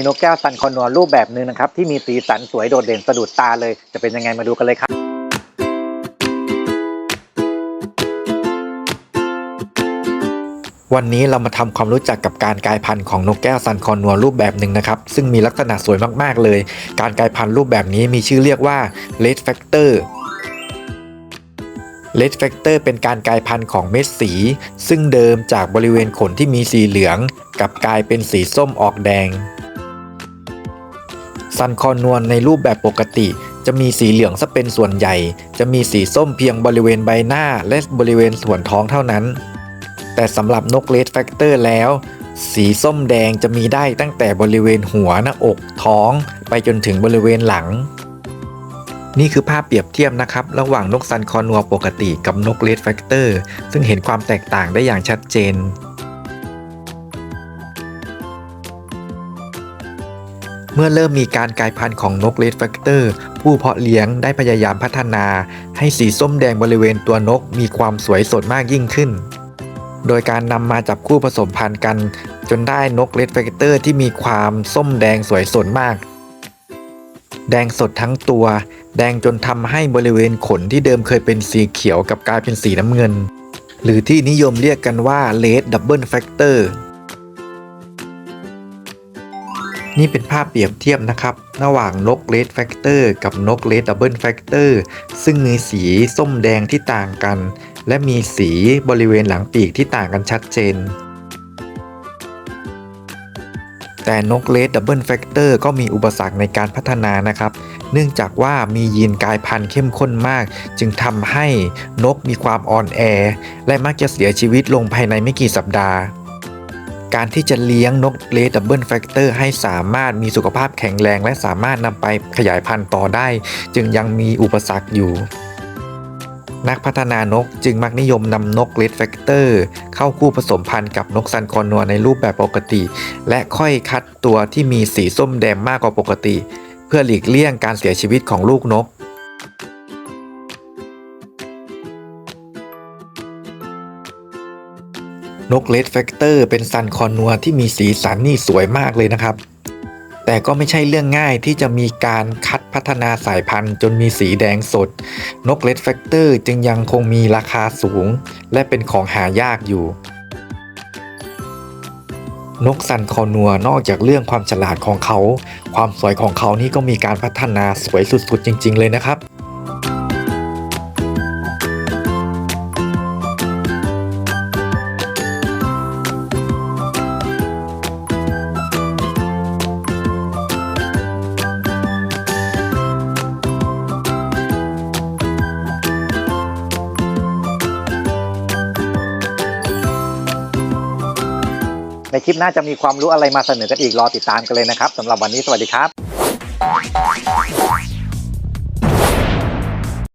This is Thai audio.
มีนกแก้วซันคอนัวรูปแบบหนึ่งนะครับ ที่มีสีสันสวยโดดเด่นสะดุดตาเลย จะเป็นยังไงมาดูกันเลยครับวันนี้เรามาทำความรู้จักกับการกลายพันธุ์ของนกแก้วซันคอนัวรูปแบบหนึ่งนะครับ ซึ่งมีลักษณะสวยมาก ๆ เลย การกลายพันธุ์รูปแบบนี้มีชื่อเรียกว่า Red Factor Red Factor เป็นการกลายพันธุ์ของเม็ดสี ซึ่งเดิมจากบริเวณขนที่มีสีเหลืองกลับกลายเป็นสีส้มออกแดง ซันคอนวลในรูปแบบปกติ จะมีสีเหลืองซะเป็นส่วนใหญ่ จะมีสีส้มเพียงบริเวณใบหน้าและบริเวณส่วนท้องเท่านั้น แต่สำหรับนกเลดแฟกเตอร์แล้ว สีส้มแดงจะมีได้ตั้งแต่บริเวณหัวหน้าอกท้อง ไปจนถึงบริเวณหลัง นี่คือภาพเปรียบเทียบนะครับ ระหว่างนกซันคอนัวปกติกับนกเลดแฟกเตอร์ซึ่งเห็นความแตกต่างได้อย่างชัดเจน เมื่อเริ่มมีการกลายพันธุ์ของนกเลดแฟกเตอร์ ผู้เพาะเลี้ยงได้พยายามพัฒนา ให้สีส้มแดงบริเวณตัวนกมีความสวยสดมากยิ่งขึ้น โดยการนำมาจับคู่ผสมพันธุ์กัน จนได้นกเลดแฟกเตอร์ที่มีความส้มแดงสวยสดมาก แดงสดทั้งตัว แดงจนทำให้บริเวณขนที่เดิมเคยเป็นสีเขียวกับกลายเป็นสีน้ำเงิน หรือที่นิยมเรียกกันว่าเลดดับเบิลแฟกเตอร์ นี่เป็นภาพเปรียบเทียบนะครับ ระหว่างนกเลดแฟกเตอร์กับนกเลดดับเบิลแฟกเตอร์ซึ่งมีสีส้มแดงที่ต่างกัน และมีสีบริเวณหลังปีกที่ต่างกันชัดเจน แต่นกเลดดับเบิลแฟกเตอร์ก็มีอุปสรรคในการพัฒนานะครับ เนื่องจากว่ามียีนกายพันธุ์เข้มข้นมาก จึงทำให้นกมีความอ่อนแอ และมักจะเสียชีวิตลงภายในไม่กี่สัปดาห์ การที่จะเลี้ยงนกเลดดับเบิลแฟกเตอร์ให้สามารถมีสุขภาพแข็งแรง และสามารถนำไปขยายพันธุ์ต่อได้ จึงยังมีอุปสรรคอยู่ นักพัฒนานกจึงมักนิยมนำนกเลดแฟกเตอร์เข้าคู่ผสมพันธุ์กับนกซันคอนัวในรูปแบบปกติ และค่อยคัดตัวที่มีสีส้มแดงมากกว่าปกติ เพื่อหลีกเลี่ยงการเสียชีวิตของลูกนก นกเลดแฟกเตอร์เป็นซันคอนัวที่มีสีสันนี่สวยมากเลยนะครับ แต่ก็ไม่ใช่เรื่องง่ายที่จะมีการคัดพัฒนาสายพันธุ์จนมีสีแดงสด นกเลดแฟกเตอร์จึงยังคงมีราคาสูง และเป็นของหายากอยู่ นกซันคอนัวนอกจากเรื่องความฉลาดของเขา ความสวยของเขานี่ก็มีการพัฒนาสวยสุดๆจริง ๆ เลยนะครับ ในคลิปหน้าจะมีความรู้อะไรมาเสนอกันอีกรอติดตามกันเลยนะครับสำหรับวันนี้สวัสดีครับ